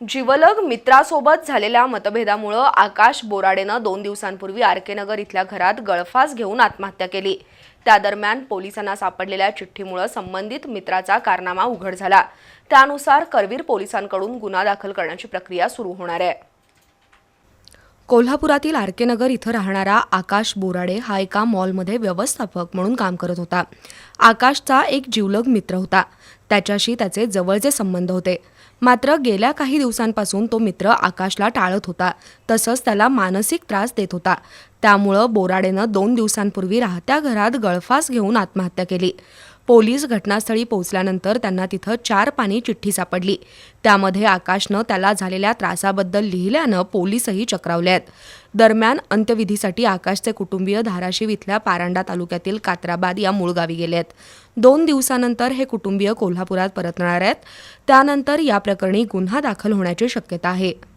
जीवलग मित्रासोबत झालेल्या मतभेदामुळं आकाश बोराडेनं दोन दिवसांपूर्वी आर के नगर इथल्या घरात गळफास घेऊन आत्महत्या केली. त्या दरम्यान पोलिसांना सापडलेल्या चिठ्ठीमुळं संबंधित मित्राचा कारनामा उघड झाला. त्यानुसार करवीर पोलिसांकडून गुन्हा दाखल करण्याची प्रक्रिया सुरू होणार आहे. कोल्हापुरातील आर के नगर इथं राहणारा आकाश बोराडे हा एका मॉलमध्ये व्यवस्थापक म्हणून काम करत होता. आकाशचा एक जीवलग मित्र होता. त्याच्याशी त्याचे जवळचे संबंध होते. मात्र गेल्या काही दिवसांपासून तो मित्र आकाशला टाळत होता. तसंच त्याला मानसिक त्रास देत होता. त्यामुळं बोराडेनं दोन दिवसांपूर्वी राहत्या घरात गळफास घेऊन आत्महत्या केली. पोलीस घटनास्थळी पोहोचल्यानंतर त्यांना तिथं चार पाणी चिठ्ठी सापडली. त्यामध्ये आकाशनं त्याला झालेल्या त्रासाबद्दल लिहिल्यानं पोलीसही चक्रावले आहेत. दरम्यान अंत्यविधीसाठी आकाशचे कुटुंबीय धाराशिव इथल्या पारांडा तालुक्यातील कात्राबाद या मूळ गावी गेले आहेत. दोन दिवसानंतर हे कुटुंबीय कोल्हापुरात परतणार आहेत. त्यानंतर या प्रकरणी गुन्हा दाखल होण्याची शक्यता आहे.